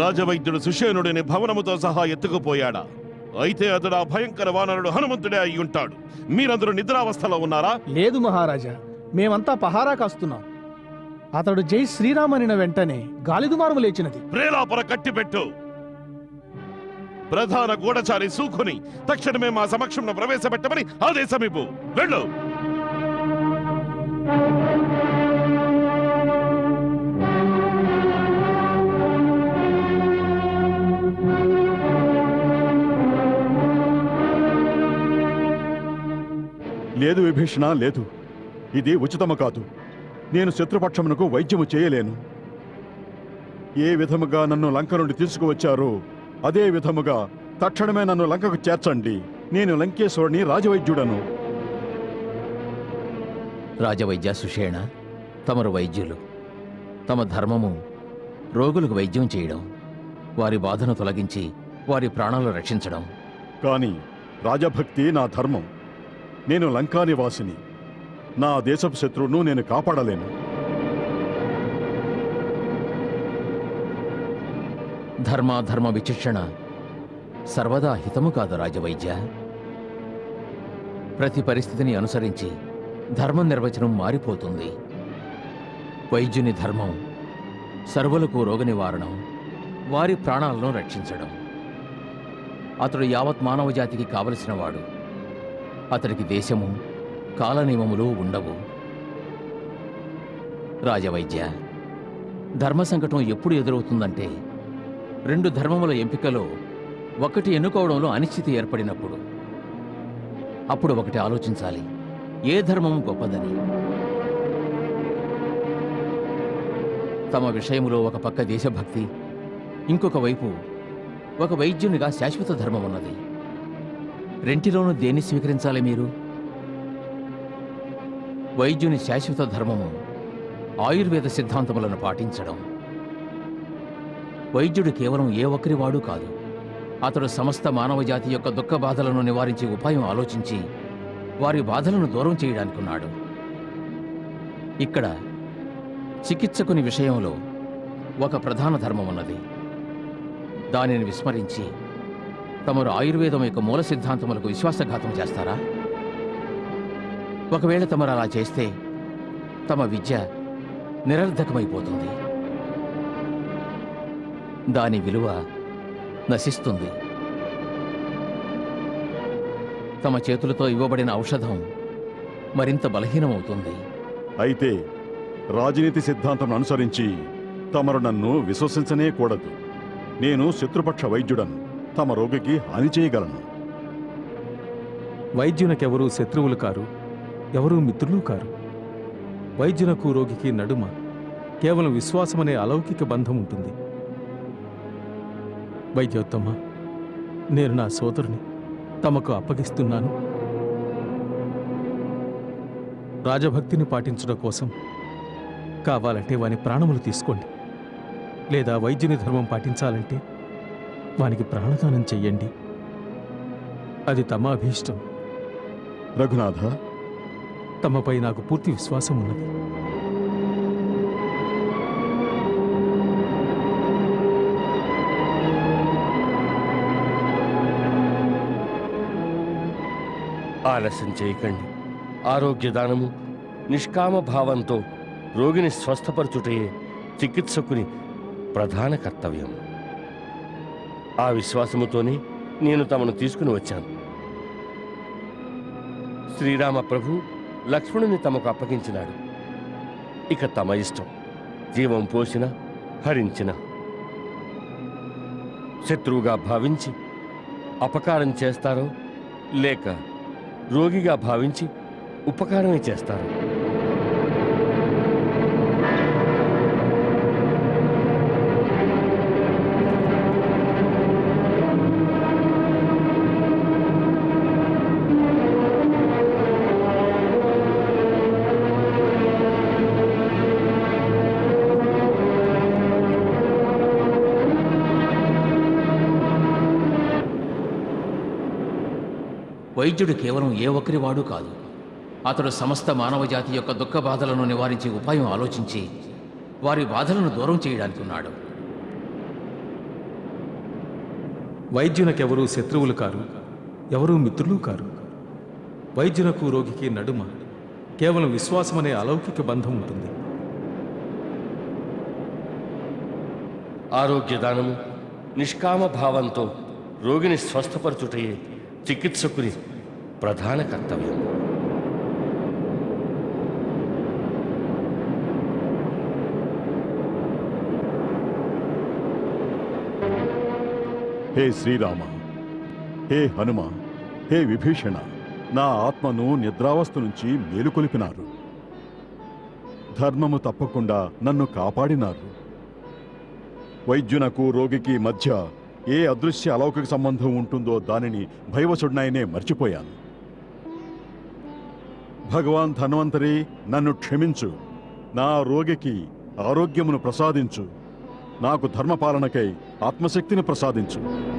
రాజవైద్యుడు సుషేనుడిని భవనముతో సహా ఎత్తుకుపోయాడా? అయితే అతడు ఆ భయంకర వానరుడు హనుమంతుడే అయి ఉంటాడు. మీరందరూ నిద్రావస్థలో ఉన్నారా? లేదు మహారాజా మేమంతా పహారా కాస్తున్నాం. అతడు జై శ్రీరామనిన వెంటనే గాలిదుమారము లేచినది. ప్రేలాపర కట్టిపెట్టు. ప్రధాన గూఢచారి సూఖుని తక్షణమే మా సమక్షంలో ప్రవేశపెట్టమని ఆదేశమివ్వు. వెళ్ళు. లేదు విభీషణ లేదు. ఇది ఉచితము కాదు. నేను శత్రుపక్షమునకు వైద్యము చేయలేను. ఏ విధముగా నన్ను లంక నుండి తీసుకువచ్చారో అదే విధముగా తక్షణమే నన్ను లంకకు చేర్చండి. నేను లంకేశ్వరుని రాజవైద్యుడను. రాజవైద్య సుషేణ తమరు వైద్యులు తమ ధర్మము రోగులకు వైద్యం చేయడం వారి బాధను తొలగించి వారి ప్రాణాలు రక్షించడం. కాని రాజభక్తి నా ధర్మం. నేను లంకా నివాసిని. నా దేశపు శత్రువును నేను కాపాడలేను. ధర్మాధర్మ విచక్షణ సర్వదా హితము కాదు రాజవైద్య. ప్రతి పరిస్థితిని అనుసరించి ధర్మ నిర్వచనం మారిపోతుంది. వైద్యుని ధర్మం సర్వులకు రోగ నివారణం వారి ప్రాణాలను రక్షించడం. అతడు యావత్ మానవ జాతికి కావలసినవాడు అతడికి దేశము కాలనియమములు ఉండవు. రాజవైద్య ధర్మ సంకటం ఎప్పుడు ఎదురవుతుందంటే రెండు ధర్మముల ఎంపికలో ఒకటి ఎన్నుకోవడంలో అనిశ్చితి ఏర్పడినప్పుడు. అప్పుడు ఒకటి ఆలోచించాలి ఏ ధర్మం గొప్పదని. తమ విషయములో ఒక పక్క దేశభక్తి ఇంకొక వైపు ఒక వైద్యునిగా శాశ్వత ధర్మం ఉన్నది రెంటిలోనూ దేన్ని స్వీకరించాలి మీరు? వైద్యుని శాశ్వత ధర్మము ఆయుర్వేద సిద్ధాంతములను పాటించడం. వైద్యుడు కేవలం ఏ ఒక్కరి వాడు కాదు. అతడు సమస్త మానవ జాతి యొక్క దుఃఖ బాధలను నివారించే ఉపాయం ఆలోచించి వారి బాధలను దూరం చేయడానికున్నాడు. ఇక్కడ చికిత్సకుని విషయంలో ఒక ప్రధాన ధర్మం ఉన్నది దానిని విస్మరించి తమరు ఆయుర్వేదం యొక్క మూల సిద్ధాంతములకు విశ్వాసఘాతం చేస్తారా? ఒకవేళ తమరు అలా చేస్తే తమ విద్య నిరర్ధకమైపోతుంది దాని విలువ నశిస్తుంది. తమ చేతులతో ఇవ్వబడిన ఔషధం మరింత బలహీనమవుతుంది. అయితే రాజనీతి సిద్ధాంతం అనుసరించి తమరు నన్ను విశ్వసించనే కూడదు. నేను శత్రుపక్ష వైద్యుడను. తమ రోగికి హాని చేయగలను. వైద్యునకెవరూ శత్రువులు కారు ఎవరూ మిత్రులు కారు. వైద్యునకు రోగికి నడుమ కేవలం విశ్వాసమనే అలౌకిక బంధం ఉంటుంది. వైద్యోత్తమ నేను నా సోదరుని తమకు అప్పగిస్తున్నాను. రాజభక్తిని పాటించడం కోసం కావాలంటే వాని ప్రాణములు తీసుకోండి. లేదా వైద్యుని ధర్మం పాటించాలంటే వానికి ప్రాణదానం చెయ్యండి. అది తమ అభీష్టం. రఘునాథ. తమపై నాకు పూర్తి విశ్వాసం ఉన్నది. ఆలస్యం చేయకండి. ఆరోగ్యదానము నిష్కామ భావంతో రోగిని స్వస్థపరచుటయే చికిత్సకుని ప్రధాన కర్తవ్యం ఆ విశ్వాసముతోనే నేను తమను తీసుకుని వచ్చాను. శ్రీరామ ప్రభు లక్ష్మణుని తమకు అప్పగించినాడు. ఇక తమ ఇష్టం జీవం పోసిన హరించిన. శత్రువుగా భావించి అపకారం చేస్తారో లేక రోగిగా భావించి ఉపకారమే చేస్తారు వైద్యుడు కేవలం ఏ ఒక్కరి వాడు కాదు. అతడు సమస్త మానవ జాతి యొక్క దుఃఖ బాధలను నివారించే ఉపాయం ఆలోచించి వారి బాధలను దూరం చేయడానికి ఉన్నాడు వైద్యునకెవరూ శత్రువులు కారు ఎవరూ మిత్రులు కారు. వైద్యునకు రోగికి నడుమ కేవలం విశ్వాసమనే అలౌకిక బంధం ఉంటుంది. ఆరోగ్యదానము నిష్కామ భావంతో రోగిని స్వస్థపరచుటయే చికిత్సకుని ప్రధాన కర్తవ్యం. హే శ్రీరామ హే హనుమ హే విభీషణ నా ఆత్మను నిద్రావస్థ నుంచి మేలుకొలిపినారు. ధర్మము తప్పకుండా నన్ను కాపాడినారు. వైద్యునకు రోగికి మధ్య ఏ అదృశ్య అలౌకిక సంబంధం ఉంటుందో దానిని భయవశుడినైనే మర్చిపోయాను. భగవాన్ ధన్వంతరి నన్ను క్షమించు. నా రోగికి ఆరోగ్యమును ప్రసాదించు. నాకు ధర్మపాలనకై ఆత్మశక్తిని ప్రసాదించు.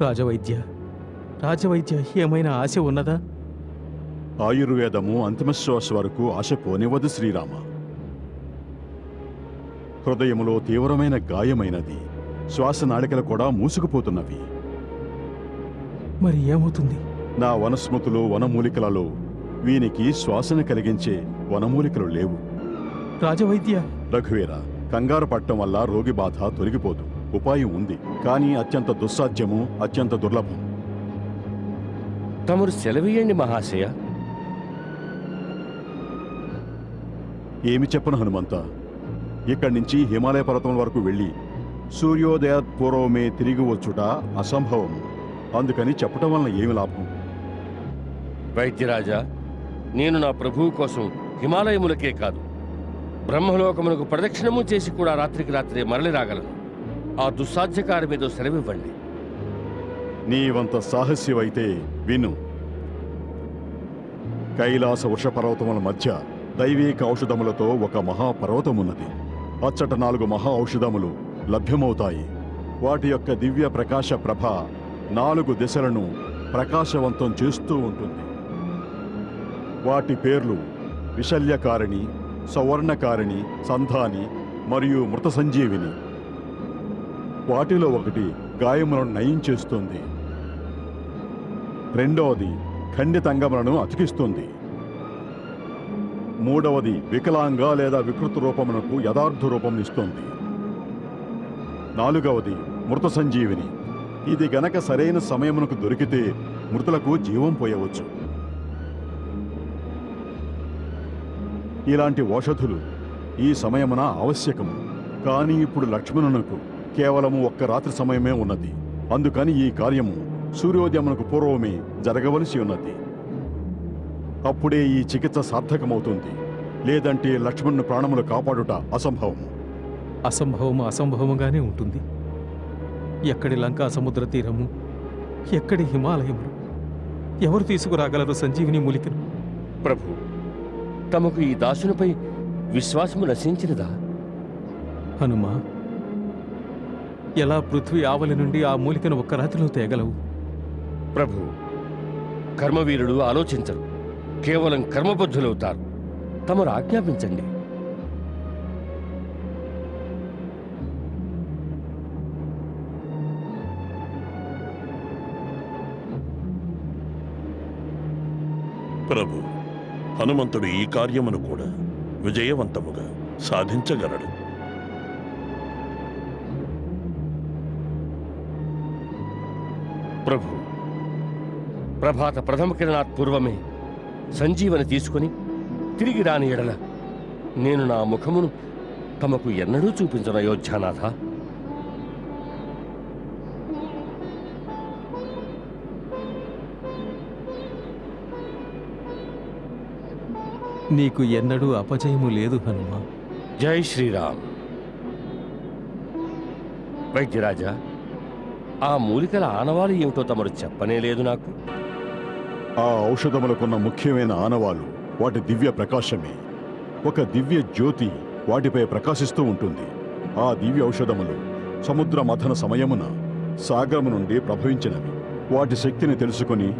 రాజవైద్య. రాజవైద్య ఏమైనా ఆశ ఉన్నదా? ఆయుర్వేదము అంతిమశ్వాస వరకు ఆశ పోనివ్వదు శ్రీరామ. హృదయములో తీవ్రమైన గాయమైనది. శ్వాస నాళికలు కూడా మూసుకుపోతున్నవి. మరి ఏమవుతుంది? నా వనస్మృతులు వనమూలికలలో వీనికి శ్వాసను కలిగించే వనమూలికలు లేవు. రాజవైద్య! రఘువీర కంగారు పట్టడం వల్ల రోగి బాధ తొలగిపోదు. ఉపాయం ఉంది కానీ అత్యంత దుస్సాధ్యము అత్యంత దుర్లభం. తమరు సెలవీయండి మహాశయ. ఏమి చెప్పను హనుమంత. ఇక్కడి నుంచి హిమాలయ పర్వతం వరకు వెళ్ళి సూర్యోదయ పూర్వమే తిరిగి వచ్చుట అసంభవం అందుకని చెప్పటం వలన ఏమి లాభం? వైద్యరాజా నేను నా ప్రభువు కోసం హిమాలయములకే కాదు బ్రహ్మలోకమునకు ప్రదక్షిణము చేసి కూడా రాత్రికి రాత్రే మరలి రాగలను. ఆ దుస్సాధ్యకారమేదో సెలవివ్వండి. నీవంత సాహస్యమైతే విను. కైలాస వృషపర్వతముల మధ్య దైవీక ఔషధములతో ఒక మహాపర్వతమున్నది. అచ్చట నాలుగు మహా ఔషధములు లభ్యమవుతాయి. వాటి యొక్క దివ్య ప్రకాశ ప్రభ నాలుగు దిశలను ప్రకాశవంతం చేస్తూ ఉంటుంది. వాటి పేర్లు విశల్యకారిణి సవర్ణకారిణి సంధాని మరియు మృత సంజీవిని వాటిలో ఒకటి గాయములను నయం చేస్తుంది. రెండవది ఖండితంగములను అతికిస్తుంది. మూడవది వికలాంగ లేదా వికృత రూపమునకు యథార్థ రూపం ఇస్తుంది. నాలుగవది మృత సంజీవిని ఇది గనక సరైన సమయమునకు దొరికితే మృతులకు జీవం పోయవచ్చు. ఇలాంటి ఔషధులు ఈ సమయమున ఆవశ్యకము. కానీ ఇప్పుడు లక్ష్మణునకు కేవలము ఒక్క రాత్రి సమయమే ఉన్నది. అందుకని ఈ కార్యము సూర్యోదయమునకు పూర్వమే జరగవలసి ఉన్నది. అప్పుడే ఈ చికిత్స సార్థకమవుతుంది. లేదంటే లక్ష్మణుని ప్రాణములు కాపాడుట అసంభవం అసంభవము అసంభవముగానే ఉంటుంది. ఎక్కడి లంకా సముద్ర తీరము ఎక్కడి హిమాలయములు ఎవరు తీసుకురాగలరు సంజీవిని మూలికను? ప్రభు తమకు ఈ దాసునిపై విశ్వాసము నశించినదా? హనుమా ఎలా పృథ్వీ ఆవలి నుండి ఆ మూలికను ఒక్క రాతిలో తేగలవు? ప్రభు కర్మవీరుడు ఆలోచించరు. కేవలం కర్మబద్ధులవుతారు. తమరు ఆజ్ఞాపించండి. ప్రభు హనుమంతుడు ఈ కార్యమును కూడా విజయవంతముగా సాధించగలడు. ప్రభు. ప్రభాత ప్రథమ కిరణాత్ పూర్వమే సంజీవని తీసుకొని తిరిగి రాని ఎడల నేను నా ముఖమును తమకు ఎన్నడూ చూపించను అయోధ్యానాథ. నీకు ఎన్నడూ అపజయము లేదు హనుమ. జై శ్రీరామ్. వైద్యరాజా ఆ మూలికల ఆనవాలు ఏమిటో తమరు చెప్పనే లేదు నాకు? ఆ ఔషధములకున్న ముఖ్యమైన ఆనవాలు వాటి దివ్య ప్రకాశమే. ఒక దివ్య జ్యోతి వాటిపై ప్రకాశిస్తూ ఉంటుంది. ఆ దివ్య ఔషధములు సముద్ర మథన సమయమున సాగరము నుండి ప్రభవించినవి. వాటి శక్తిని తెలుసుకొని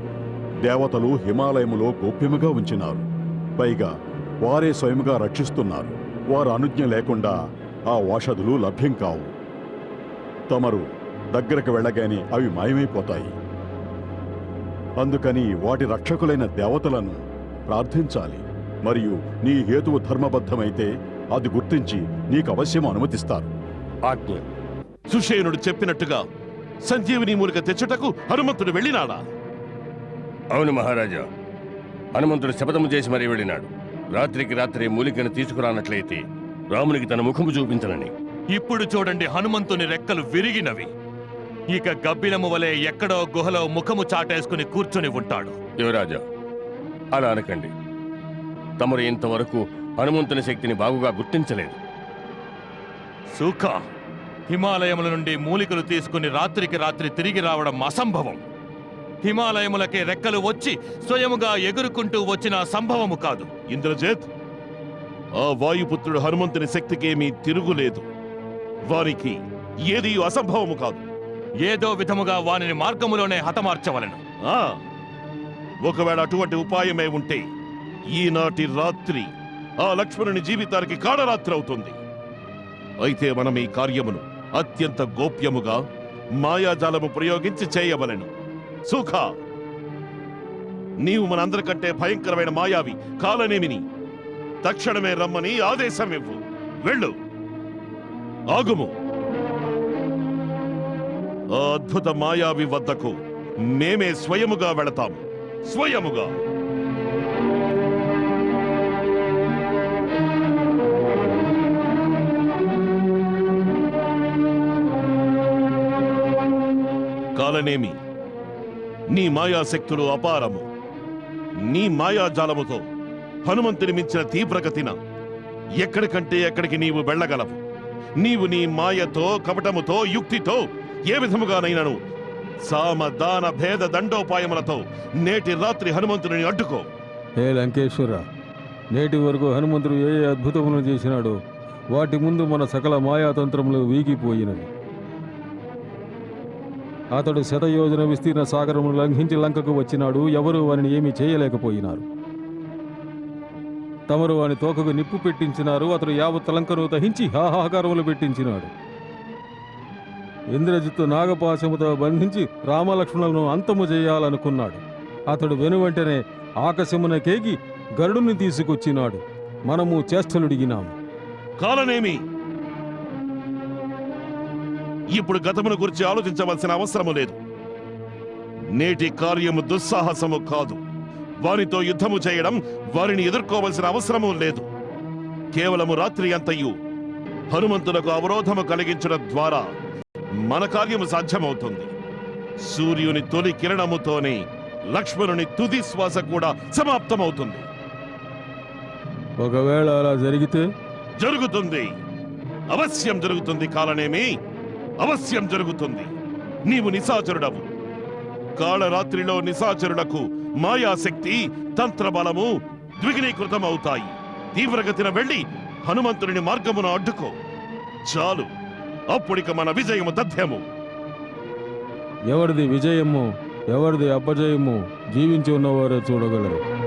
దేవతలు హిమాలయములో గోప్యముగా ఉంచినారు. పైగా వారే స్వయముగా రక్షిస్తున్నారు. వారు అనుజ్ఞ లేకుండా ఆ ఔషధులు లభ్యం కావు. తమరు దగ్గరకు వెళ్ళగానే అవి మాయమైపోతాయి. అందుకని వాటి రక్షకులైన దేవతలను ప్రార్థించాలి. మరియు నీ హేతువు ధర్మబద్ధమైతే అది గుర్తించి నీకు అవశ్యం అనుమతిస్తారు. ఆజ్ఞ. సుషేనుడు చెప్పినట్టుగా సంజీవిని మూలిక తెచ్చుటకు హనుమంతుడు వెళ్ళినాడా? అవును మహారాజా. హనుమంతుడు శపథము చేసి మరీ వెళ్ళినాడు. రాత్రికి రాత్రి మూలికను తీసుకురానట్లయితే రామునికి తన ముఖము చూపించనని. ఇప్పుడు చూడండి హనుమంతుని రెక్కలు విరిగినవి. ఇక గబ్బిలము వలె ఎక్కడో గుహలో ముఖము చాటేసుకుని కూర్చుని ఉంటాడు. యువరాజా అలా అనకండి. తమరు ఇంతవరకు హనుమంతుని శక్తిని బాగుగా గుర్తించలేదు. సుఖ హిమాలయముల నుండి మూలికలు తీసుకుని రాత్రికి రాత్రి తిరిగి రావడం అసంభవం. హిమాలయములకే రెక్కలు వచ్చి స్వయముగా ఎగురుకుంటూ వచ్చిన సంభవము కాదు. ఇంద్రజిత్ ఆ వాయుపుత్రుడు హనుమంతుని శక్తికేమీ తిరుగులేదు. వారికి ఏది అసంభవము కాదు. ఏదో విధముగా వానిని మార్గములోనే హతమార్చవలెను. ఆ ఒకవేళ అటువంటి ఉపాయమే ఉంటే ఈనాటి రాత్రి ఆ లక్ష్మణుని జీవితానికి కాడరాత్రి అవుతుంది. అయితే మనం ఈ కార్యమును అత్యంత గోప్యముగా మాయాజాలము ప్రయోగించి చేయవలెను. సుఖ! నీవు మనందరికంటే భయంకరమైన మాయావి కాలనేమిని? తక్షణమే రమ్మని ఆదేశం ఇవ్వు. వెళ్ళు. ఆగుము. ఆ అద్భుత మాయావి వద్దకు. మేమే స్వయముగా వెళతాము స్వయముగా. కాలనేమి? నీ మాయాశక్తులు అపారము. నీ మాయాజాలముతో హనుమంతుని మించిన తీవ్రగతిన ఎక్కడికంటే ఎక్కడికి నీవు వెళ్ళగలవు. నీవు నీ మాయతో కపటముతో యుక్తితో ఏ విధముగానైనాను? సామ దాన భేద దండోపాయములతో నేటి రాత్రి హనుమంతుని అడ్డుకో. హే లంకేశ్వర నేటి వరకు హనుమంతుడు ఏ ఏ అద్భుతములను చేసినాడో వాటి ముందు మన సకల మాయాతంత్రములు వీగిపోయినవి. అతడు శతయోజన విస్తీర్ణ సాగరమును లంఘించి లంకకు వచ్చినాడు ఎవరు వారిని ఏమీ చేయలేకపోయినారు. తమరు వాని తోకకు నిప్పు పెట్టించినారు అతడు యావత్ లంకను దహించి హాహాకారములు పెట్టించినాడు. ఇంద్రజిత్తు నాగపాశముతో బంధించి రామలక్ష్మణులను అంతము చేయాలనుకున్నాడు. అతడు వెనువెంటనే ఆకాశమున కేగి గరుడుని తీసుకొచ్చినాడు. మనము చేష్టలుడిగినాము. కాలనేమి? ఇప్పుడు గతమును గురించి ఆలోచించవలసిన అవసరము లేదు. నేటి కార్యము దుస్సాహసము కాదు. వారితో యుద్ధము చేయడం వారిని ఎదుర్కోవలసిన అవసరము లేదు. కేవలము రాత్రి అంతయు హనుమంతులకు అవరోధము కలిగించడం ద్వారా మన కార్యము సాధ్యమవుతుంది. సూర్యుని తొలి కిరణముతోనే లక్ష్మణుని తుది శ్వాస కూడా సమాప్తమవుతుంది. ఒకవేళ అలా జరిగితే? జరుగుతుంది. అవశ్యం జరుగుతుంది కాలనేమి అవశ్యం జరుగుతుంది. నీవు నిశాచరుడవు. కాళరాత్రిలో నిశాచరులకు మాయాశక్తి తంత్రబలము ద్విగుణీకృతమవుతాయి. తీవ్రగతిన వెళ్ళి హనుమంతుని మార్గమును అడ్డుకో. చాలు. అప్పుడిక మన విజయము తథ్యము ఎవరిది విజయము ఎవరిది అపజయము జీవించి ఉన్నవారే చూడగలరు.